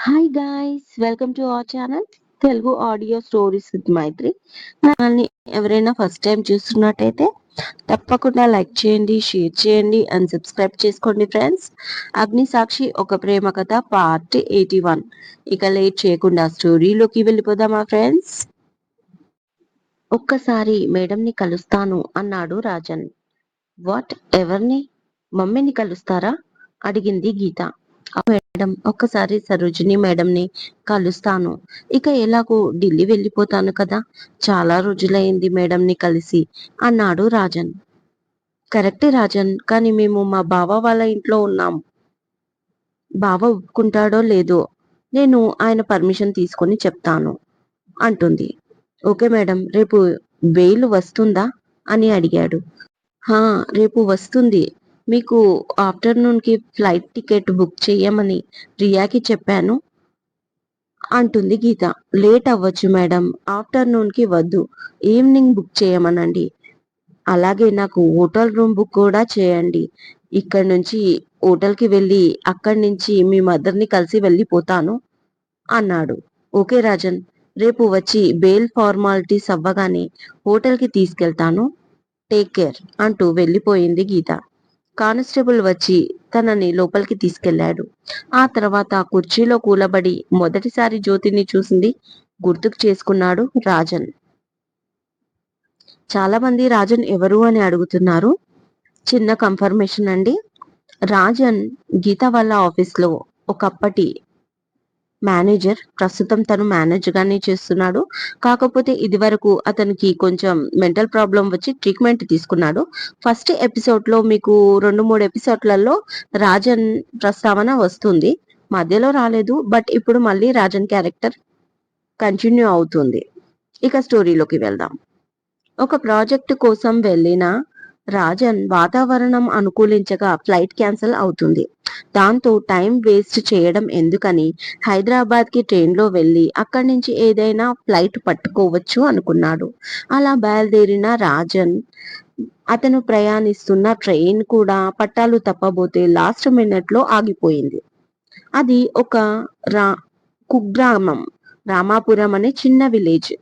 Hi guys welcome to our channel Telugu audio stories with Maitri ఛానల్ని ఎవరైనా first time చూస్తున్నట్టయితే తప్పకుండా like చేయండి షేర్ చేయండి అండ్ సబ్స్క్రైబ్ చేసుకోండి ఫ్రెండ్స్ అగ్ని సాక్షి ఒక ప్రేమ కథ పార్ట్ ఎయిటీ వన్ ఇక లేట్ చేయకుండా స్టోరీలోకి వెళ్ళిపోదామా ఫ్రెండ్స్ ఒక్కసారి మేడంని కలుస్తాను అన్నాడు రాజన్. వాట్ ఎవరిని? మమ్మీని కలుస్తారా? అడిగింది గీత. మేడం ఒక్కసారి సరోజిని మేడంని కలుస్తాను. ఇక ఎలాగో ఢిల్లీ వెళ్ళిపోతాను కదా? చాలా రోజులైంది మేడంని కలిసి అన్నాడు రాజన్. కరెక్టే రాజన్ కానీ మేము మా బావ వాళ్ళ ఇంట్లో ఉన్నాం. బావ ఒప్పుకుంటాడో లేదో నేను ఆయన పర్మిషన్ తీసుకొని చెప్తాను అంటుంది. ఓకే మేడం రేపు బెయిల్ వస్తుందా? అని అడిగాడు. హా రేపు వస్తుంది. మీకు ఆఫ్టర్నూన్కి ఫ్లైట్ టికెట్ బుక్ చేయమని రియాకి చెప్పాను. అంటుంది గీత. లేట్ అవ్వచ్చు మేడం. ఆఫ్టర్నూన్కి వద్దు. ఈవినింగ్ బుక్ చేయమనండి అలాగే నాకు హోటల్ రూమ్ బుక్ కూడా చేయండి. ఇక్కడ నుంచి హోటల్కి వెళ్ళి అక్కడి నుంచి మీ మదర్ని కలిసి వెళ్ళిపోతాను అన్నాడు. ఓకే రాజన్. రేపు వచ్చి బెయిల్ ఫార్మాలిటీస్ అవ్వగానే హోటల్కి తీసుకెళ్తాను. టేక్ కేర్ అంటూ వెళ్ళిపోయింది గీత. కానిస్టేబుల్ వచ్చి తనని లోపలికి తీసుకెళ్ళాడు ఆ తర్వాత కుర్చీలో కూలబడి మొదటిసారి జ్యోతిని చూసింది గుర్తుకు చేసుకున్నాడు రాజన్. చాలా మంది రాజన్ ఎవరు అని అడుగుతున్నారు? చిన్న కన్ఫర్మేషన్ అండి. రాజన్ గీత వాళ్ళ ఆఫీస్లో ఒకప్పటి మేనేజర్ ప్రస్తుతం తను మేనేజర్ గానే చేస్తున్నాడు. కాకపోతే ఇది వరకు అతనికి కొంచెం మెంటల్ ప్రాబ్లం వచ్చి ట్రీట్మెంట్ తీసుకున్నాడు. ఫస్ట్ ఎపిసోడ్లో మీకు రెండు మూడు ఎపిసోడ్లలో రాజన్ ప్రస్తావన వస్తుంది. మధ్యలో రాలేదు బట్ ఇప్పుడు మళ్ళీ రాజన్ క్యారెక్టర్ కంటిన్యూ అవుతుంది. ఇక స్టోరీలోకి వెళ్దాం. ఒక ప్రాజెక్ట్ కోసం వెళ్ళిన రాజన్ వాతావరణం అనుకూలించగా ఫ్లైట్ క్యాన్సిల్ అవుతుంది. దాంతో టైం వేస్ట్ చేయడం ఎందుకని హైదరాబాద్కి ట్రైన్లో వెళ్ళి అక్కడి నుంచి ఏదైనా ఫ్లైట్ పట్టుకోవచ్చు అనుకున్నాడు. అలా బయలుదేరిన రాజన్ అతను ప్రయాణిస్తున్న ట్రైన్ కూడా పట్టాలు తప్పబోతే లాస్ట్ మినిట్లో ఆగిపోయింది. అది ఒక రా కుగ్రామం రామాపురం అనే చిన్న విలేజ్.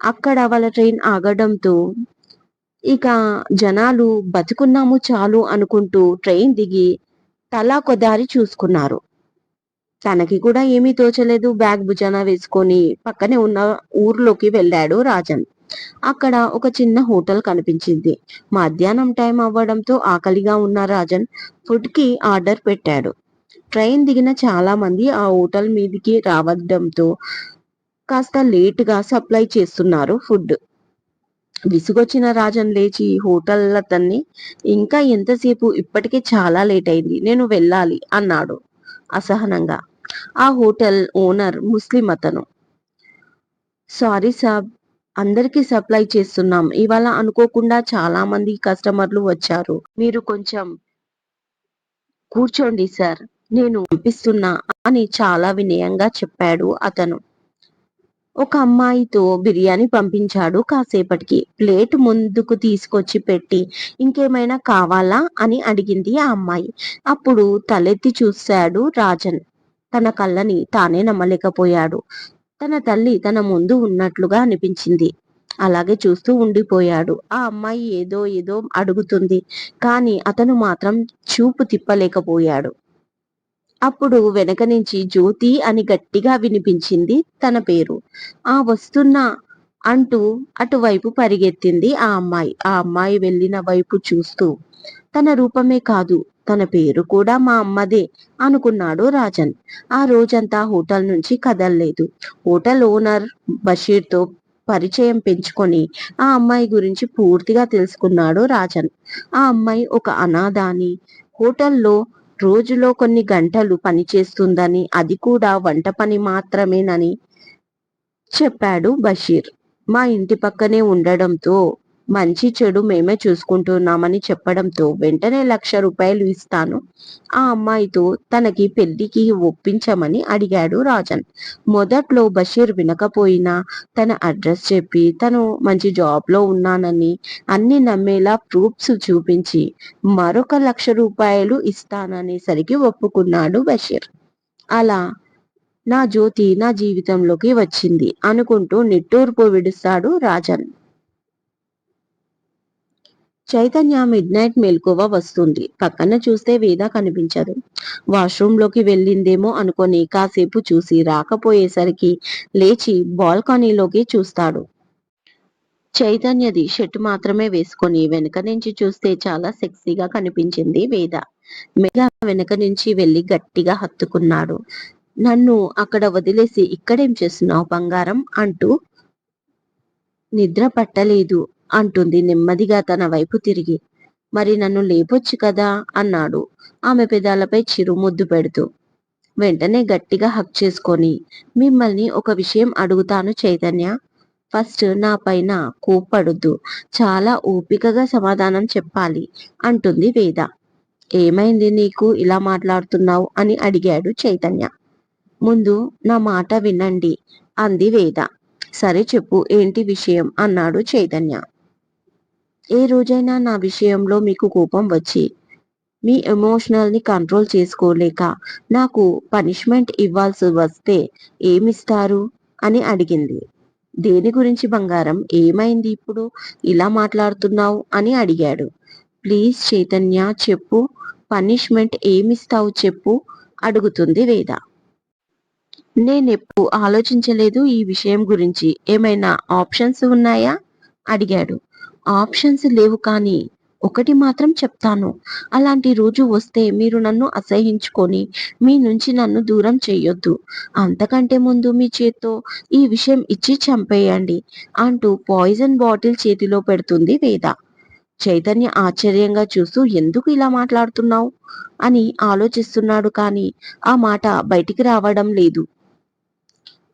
అక్కడ వాళ్ళ ట్రైన్ ఆగడంతో ఇక జనాలు బతుకున్నాము చాలు అనుకుంటూ ట్రైన్ దిగి తలా కొదారి చూసుకున్నారు. తనకి కూడా ఏమీ తోచలేదు. బ్యాగ్ భుజాన వేసుకొని పక్కనే ఉన్న ఊర్లోకి వెళ్ళాడు రాజన్. అక్కడ ఒక చిన్న హోటల్ కనిపించింది. మధ్యాహ్నం టైం అవ్వడంతో ఆకలిగా ఉన్న రాజన్ ఫుడ్కి ఆర్డర్ పెట్టాడు. ట్రైన్ దిగిన చాలా మంది ఆ హోటల్ మీదికి రావడంతో కాస్త లేట్గా సప్లై చేస్తున్నారు ఫుడ్. విసుగొచ్చిన రాజన్ లేచి హోటల్ అతన్ని ఇంకా ఎంతసేపు? ఇప్పటికే చాలా లేట్ అయింది నేను వెళ్ళాలి అన్నాడు అసహనంగా. ఆ హోటల్ ఓనర్ ముస్లిం అతను. సారీ సాబ్ అందరికి సప్లై చేస్తున్నాం. ఇవాళ అనుకోకుండా చాలా మంది కస్టమర్లు వచ్చారు. మీరు కొంచెం కూర్చోండి సార్. నేను పంపిస్తున్నా అని చాలా వినయంగా చెప్పాడు అతను. ఒక అమ్మాయితో బిర్యానీ పంపించాడు కాసేపటికి. ప్లేట్ ముందుకు తీసుకొచ్చి పెట్టి ఇంకేమైనా కావాలా? అని అడిగింది ఆ అమ్మాయి. అప్పుడు తలెత్తి చూశాడు రాజన్. తన కళ్ళని తానే నమ్మలేకపోయాడు. తన తల్లి తన ముందు ఉన్నట్లుగా అనిపించింది. అలాగే చూస్తూ ఉండిపోయాడు. ఆ అమ్మాయి ఏదో ఏదో అడుగుతుంది. కానీ అతను మాత్రం చూపు తిప్పలేకపోయాడు. అప్పుడు వెనక నుంచి జ్యోతి అని గట్టిగా వినిపించింది తన పేరు. ఆ వస్తున్నా అంటూ అటువైపు పరిగెత్తింది ఆ అమ్మాయి. ఆ అమ్మాయి వెళ్ళిన వైపు చూస్తూ తన రూపమే కాదు తన పేరు కూడా మా అమ్మదే అనుకున్నాడు రాజన్. ఆ రోజంతా హోటల్ నుంచి కదల్లేదు. హోటల్ ఓనర్ బషీర్తో పరిచయం పెంచుకొని ఆ అమ్మాయి గురించి పూర్తిగా తెలుసుకున్నాడు రాజన్. ఆ అమ్మాయి ఒక అనాథాని హోటల్లో రోజులో కొన్ని గంటలు పనిచేస్తుందని అది కూడా వంట పని మాత్రమేనని చెప్పాడు బషీర్. మా ఇంటి పక్కనే ఉండడంతో మంచి చెడు మేమే చూసుకుంటున్నామని చెప్పడంతో వెంటనే లక్ష రూపాయలు ఇస్తాను. ఆ అమ్మాయితో తనకి పెళ్ళికి ఒప్పించమని అడిగాడు రాజన్. మొదట్లో బషీర్ వినకపోయినా తన అడ్రస్ చెప్పి తను మంచి జాబ్లో ఉన్నానని అన్ని నమ్మేలా ప్రూఫ్స్ చూపించి మరొక లక్ష రూపాయలు ఇస్తాననేసరికి ఒప్పుకున్నాడు బషీర్. అలా నా జ్యోతి నా జీవితంలోకి వచ్చింది అనుకుంటూ నిట్టూర్పు విడుస్తాడు రాజన్. చైతన్య మిడ్ నైట్ మెలకువ వస్తుంది. పక్కన చూస్తే వేద కనిపించదు. వాష్రూమ్లోకి వెళ్ళిందేమో అనుకొని కాసేపు చూసి రాకపోయేసరికి లేచి బాల్కనీలోకి చూస్తాడు. చైతన్యది షర్ట్ మాత్రమే వేసుకొని వెనక నుంచి చూస్తే చాలా సెక్సీగా కనిపించింది వేద. మేధ వెనక నుంచి వెళ్ళి గట్టిగా హత్తుకున్నాడు. నన్ను అక్కడ వదిలేసి ఇక్కడేం చేస్తున్నావు బంగారం? అంటూ నిద్ర పట్టలేదు. అంటుంది నెమ్మదిగా తన వైపు తిరిగి. మరి నన్ను లేపొచ్చు కదా అన్నాడు. ఆమె పెదాలపై చిరుముద్దు పెడుతూ. వెంటనే గట్టిగా హక్ చేసుకొని మిమ్మల్ని ఒక విషయం అడుగుతాను చైతన్య. ఫస్ట్ నా పైన కోప్పడొద్దు. చాలా ఓపికగా సమాధానం చెప్పాలి అంటుంది వేద. ఏమైంది నీకు ఇలా మాట్లాడుతున్నావు అని అడిగాడు చైతన్య. ముందు నా మాట వినండి అంది వేద. సరే చెప్పు ఏంటి విషయం? అన్నాడు చైతన్య. ఏ రోజైనా నా విషయంలో మీకు కోపం వచ్చి మీ ఎమోషనల్ని కంట్రోల్ చేసుకోలేక నాకు పనిష్మెంట్ ఇవ్వాల్సి వస్తే ఏమిస్తారు? అని అడిగింది. దేని గురించి బంగారం? ఏమైంది ఇప్పుడు? ఇలా మాట్లాడుతున్నావు అని అడిగాడు. ప్లీజ్ చైతన్య చెప్పు. పనిష్మెంట్ ఏమిస్తావు చెప్పు అడుగుతుంది వేద. నేనెప్పుడు ఆలోచించలేదు ఈ విషయం గురించి. ఏమైనా ఆప్షన్స్ ఉన్నాయా అడిగాడు. ఆప్షన్స్ లేవు కానీ ఒకటి మాత్రం చెప్తాను. అలాంటి రోజు వస్తే మీరు నన్ను అసహించుకొని మీ నుంచి నన్ను దూరం చేయొద్దు. అంతకంటే ముందు మీ చేత్తో ఈ విషయం ఇచ్చి చంపేయండి అంటూ పాయిజన్ బాటిల్ చేతిలో పెడుతుంది వేద. చైతన్య ఆశ్చర్యంగా చూస్తూ ఎందుకు ఇలా మాట్లాడుతున్నావు? అని ఆలోచిస్తున్నాడు కానీ ఆ మాట బయటికి రావడం లేదు.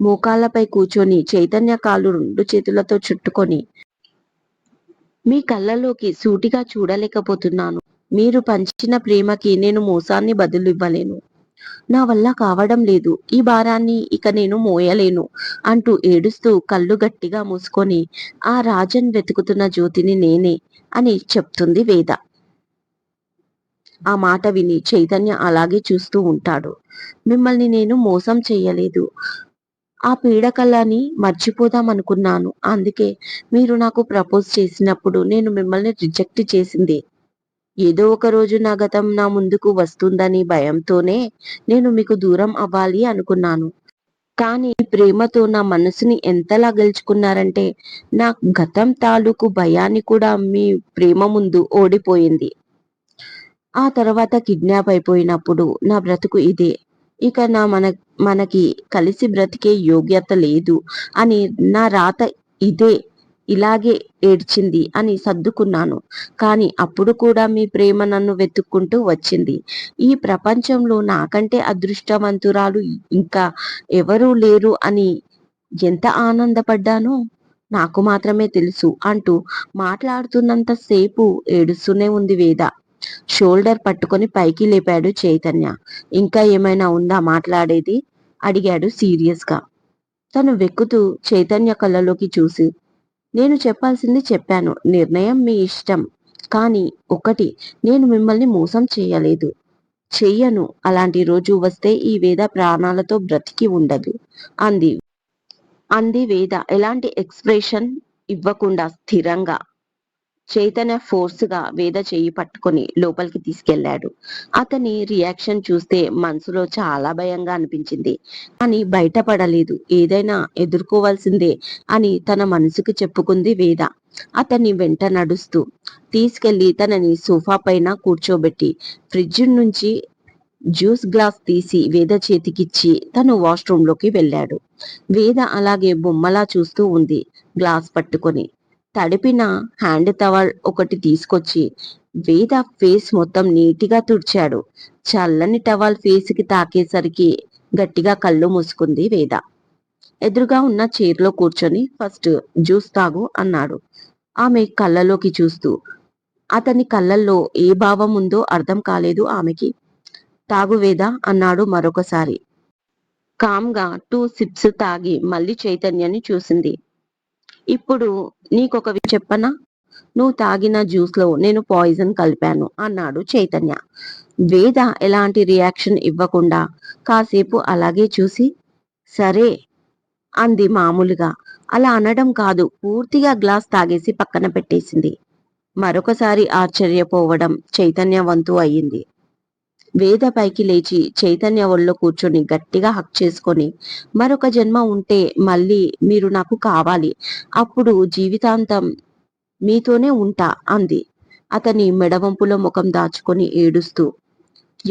మోకాళ్ళపై కూర్చొని చైతన్య కాళ్ళు రెండు చేతులతో చుట్టుకొని మీ కళ్ళలోకి సూటిగా చూడలేకపోతున్నాను. మీరు పంచిన ప్రేమకి నేను మోసాన్ని బదులు ఇవ్వలేను నా వల్ల కావడం లేదు. ఈ భారాన్ని ఇక నేను మోయలేను అంటూ ఏడుస్తూ కళ్ళు గట్టిగా మూసుకొని ఆ రాజన్ వెతుకుతున్న జ్యోతిని నేనే అని చెప్తుంది వేద. ఆ మాట విని చైతన్య అలాగే చూస్తూ ఉంటాడు. మిమ్మల్ని నేను మోసం చేయలేదు. ఆ పీడకలని మర్చిపోదాం అనుకున్నాను. అందుకే మీరు నాకు ప్రపోజ్ చేసినప్పుడు నేను మిమ్మల్ని రిజెక్ట్ చేసింది. ఏదో ఒక రోజు నా గతం నా ముందుకు వస్తుందని భయంతోనే నేను మీకు దూరం అవ్వాలి అనుకున్నాను. కానీ ప్రేమతో నా మనసుని ఎంతలా గెలుచుకున్నారంటే నా గతం తాలూకు భయాన్ని కూడా మీ ప్రేమ ముందు ఓడిపోయింది. ఆ తర్వాత కిడ్నాప్ అయిపోయినప్పుడు నా బ్రతుకు ఇదే. ఇక నా మన మనకి కలిసి బ్రతికే యోగ్యత లేదు అని నా రాత ఇదే ఇలాగే ఏడ్చింది అని సర్దుకున్నాను. కానీ అప్పుడు కూడా మీ ప్రేమ నన్ను వెతుక్కుంటూ వచ్చింది. ఈ ప్రపంచంలో నాకంటే అదృష్టవంతురాలు ఇంకా ఎవరూ లేరు అని ఎంత ఆనందపడ్డానో నాకు మాత్రమే తెలుసు అంటూ మాట్లాడుతున్నంత సేపు ఏడుస్తూనే ఉంది వేద. షోల్డర్ పట్టుకొని పైకి లేపాడు చైతన్య. ఇంకా ఏమైనా ఉందా మాట్లాడేది? అడిగాడు సీరియస్గా. తను వెక్కుతూ చైతన్య కళ్ళలోకి చూసి నేను చెప్పాల్సింది చెప్పాను నిర్ణయం మీ ఇష్టం. కానీ ఒకటి నేను మిమ్మల్ని మోసం చేయలేదు. చెయ్యను అలాంటి రోజు వస్తే ఈ వేద ప్రాణాలతో బ్రతికి ఉండదు అంది. అంది వేద ఎలాంటి ఎక్స్ప్రెషన్ ఇవ్వకుండా స్థిరంగా చైతన్య ఫోర్స్గా వేద చేయి పట్టుకొని లోపలికి తీసుకెళ్ళాడు అతని రియాక్షన్ చూస్తే మనసులో చాలా భయంగా అనిపించింది. కానీ బయటపడలేదు. ఏదైనా ఎదుర్కోవాల్సిందే అని తన మనసుకు చెప్పుకుంది వేద. అతన్ని వెంట నడుస్తూ తీసుకెళ్ళి తనని సోఫా పైన కూర్చోబెట్టి ఫ్రిడ్జ్ నుంచి జ్యూస్ గ్లాస్ తీసి వేద చేతికిచ్చి తను వాష్రూమ్లోకి వెళ్ళాడు. వేద అలాగే బొమ్మలా చూస్తూ ఉంది గ్లాస్ పట్టుకొని. తడిపిన హ్యాండ్ టవల్ ఒకటి తీసుకొచ్చి వేద ఫేస్ మొత్తం నీటిగా తుడిచాడు. చల్లని టవల్ ఫేస్కి తాకేసరికి గట్టిగా కళ్ళు మూసుకుంది వేద. ఎదురుగా ఉన్న చైర్లో కూర్చొని ఫస్ట్ జ్యూస్ తాగు అన్నాడు. ఆమె కళ్ళలోకి చూస్తూ అతని కళ్ళల్లో ఏ భావం ఉందో అర్థం కాలేదు ఆమెకి. తాగు వేద అన్నాడు మరొకసారి. కామ్గా టూ సిప్స్ తాగి మళ్ళీ చైతన్యాన్ని చూసింది. ఇప్పుడు నీకొక చెప్పనా? నువ్వు తాగిన జ్యూస్లో నేను పాయిజన్ కలిపాను అన్నాడు చైతన్య. వేద ఎలాంటి రియాక్షన్ ఇవ్వకుండా కాసేపు అలాగే చూసి సరే అంది మామూలుగా. అలా అనడం కాదు పూర్తిగా గ్లాస్ తాగేసి పక్కన పెట్టేసింది. మరొకసారి ఆశ్చర్యపోవడం చైతన్య వంతు అయ్యింది. వేద పైకి లేచి చైతన్య ఒళ్ళో కూర్చొని గట్టిగా హక్ చేసుకొని మరొక జన్మ ఉంటే మళ్ళీ మీరు నాకు కావాలి. అప్పుడు జీవితాంతం మీతోనే ఉంటా అంది. అతని మెడవంపులో ముఖం దాచుకొని ఏడుస్తూ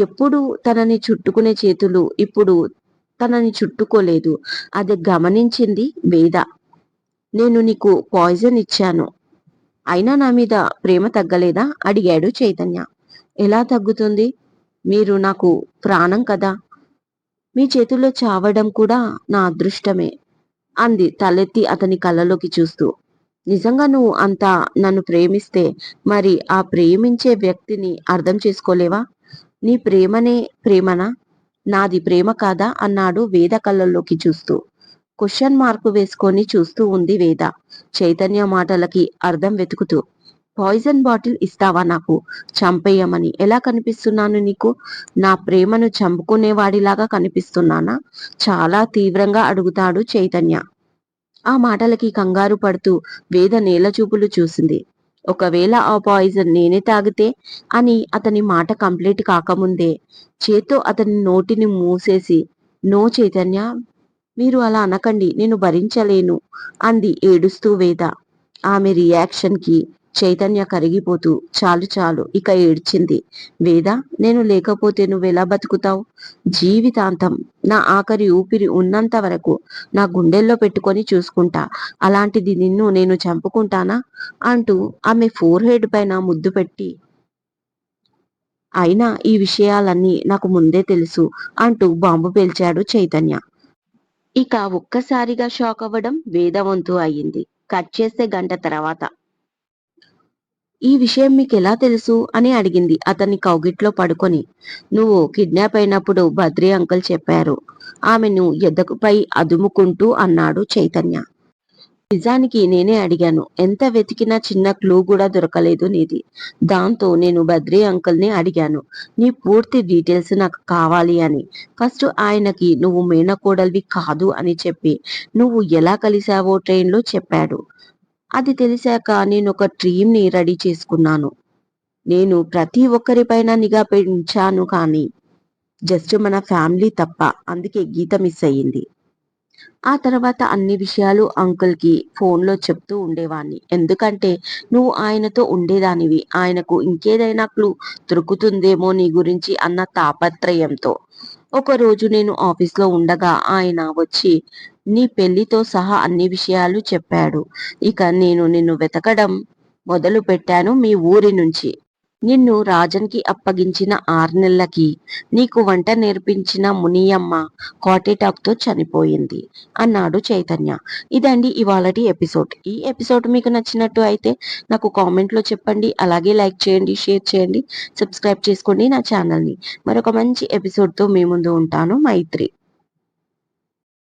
ఎప్పుడు తనని చుట్టుకునే చేతులు ఇప్పుడు తనని చుట్టుకోలేదు. అది గమనించింది వేద. నేను నీకు పాయిజన్ ఇచ్చాను. అయినా నా మీద ప్రేమ తగ్గలేదా? అడిగాడు చైతన్య. ఎలా తగ్గుతుంది? మీరు నాకు ప్రాణం కదా? మీ చేతుల్లో చావడం కూడా నా అదృష్టమే అంది తలెత్తి అతని కళ్ళలోకి చూస్తూ. నిజంగా నువ్వు అంత నన్ను ప్రేమిస్తే మరి ఆ ప్రేమించే వ్యక్తిని అర్థం చేసుకోలేవా? నీ ప్రేమనే ప్రేమనా? నాది ప్రేమ కాదా? అన్నాడు వేద కళ్ళల్లోకి చూస్తూ. క్వశ్చన్ మార్కు వేసుకొని చూస్తూ ఉంది వేద. చైతన్య మాటలకి అర్థం వెతుకుతూ. పాయిజన్ బాటిల్ ఇస్తావా నాకు? చంపేయమని. ఎలా కనిపిస్తున్నాను నీకు? నా ప్రేమను చంపుకునేవాడిలాగా కనిపిస్తున్నానా? చాలా తీవ్రంగా అడుగుతాడు చైతన్య. ఆ మాటలకి కంగారు పడుతూ వేద నేల చూపులు చూసింది. ఒకవేళ ఆ పాయిజన్ నేనే తాగితే? అని అతని మాట కంప్లీట్ కాకముందే చేత్తో అతని నోటిని మూసేసి నో చైతన్య మీరు అలా అనకండి నేను భరించలేను అంది ఏడుస్తూ వేద. ఆమె రియాక్షన్కి చైతన్య కరిగిపోతూ చాలు చాలు ఇక ఏడ్చింది. వేద నేను లేకపోతే నువ్వెలా బతుకుతావు? జీవితాంతం నా ఆఖరి ఊపిరి ఉన్నంత వరకు నా గుండెల్లో పెట్టుకొని చూసుకుంటా. అలాంటిది నిన్ను నేను చంపుకుంటానా? అంటూ ఆమె ఫోర్ హెడ్ పైన ముద్దు పెట్టి అయినా ఈ విషయాలన్నీ నాకు ముందే తెలుసు అంటూ బాంబు పేల్చాడు చైతన్య. ఇక ఒక్కసారిగా షాక్ అవ్వడం వేదవంతు అయ్యింది. కట్ చేస్తే గంట తర్వాత. ఈ విషయం మీకు ఎలా తెలుసు? అని అడిగింది అతన్ని కౌగిట్లో పడుకొని. నువ్వు కిడ్నాప్ అయినప్పుడు బద్రి అంకుల్ చెప్పారు. ఆమెను ఎద్దకుపై అదుముకుంటూ అన్నాడు చైతన్య. నిజానికి నేనే అడిగాను. ఎంత వెతికినా చిన్న క్లూ కూడా దొరకలేదు నీది. దాంతో నేను బద్రీ అంకుల్ని అడిగాను. నీ పూర్తి డీటెయిల్స్ నాకు కావాలి అని. ఫస్ట్ ఆయనకి నువ్వు మేనకోడలివి కాదు అని చెప్పి. నువ్వు ఎలా కలిశావో ట్రైన్లో చెప్పాడు. అది తెలిసాక నేను ఒక ట్రీమ్ని రెడీ చేసుకున్నాను. నేను ప్రతి ఒక్కరిపైన నిఘా పెంచాను కానీ జస్ట్ మన ఫ్యామిలీ తప్ప అందుకే గీత మిస్ అయ్యింది. ఆ తర్వాత అన్ని విషయాలు అంకుల్కి ఫోన్లో చెప్తూ ఉండేవాణ్ణి ఎందుకంటే నువ్వు ఆయనతో ఉండేదానివి. ఆయనకు ఇంకేదైనా క్లూ దొరుకుతుందేమో నీ గురించి అన్న తాపత్రయంతో. ఒక రోజు నేను ఆఫీస్లో ఉండగా ఆయన వచ్చి నీ పెళ్ళితో సహా అన్ని విషయాలు చెప్పాడు. ఇక నేను నిన్ను వెతకడం మొదలు పెట్టాను మీ ఊరి నుంచి. నిన్ను రాజన్కి అప్పగించిన ఆరు నెలలకి నీకు వంట నేర్పించిన మునియమ్మ కాటేటాక్తో చనిపోయింది అన్నాడు చైతన్య. ఇదండి ఇవాళటి ఎపిసోడ్. ఈ ఎపిసోడ్ మీకు నచ్చినట్టు అయితే నాకు కామెంట్లో చెప్పండి అలాగే లైక్ చేయండి షేర్ చేయండి సబ్స్క్రైబ్ చేసుకోండి నా ఛానల్ని. మరొక మంచి ఎపిసోడ్తో మీ ముందు ఉంటాను. మైత్రి.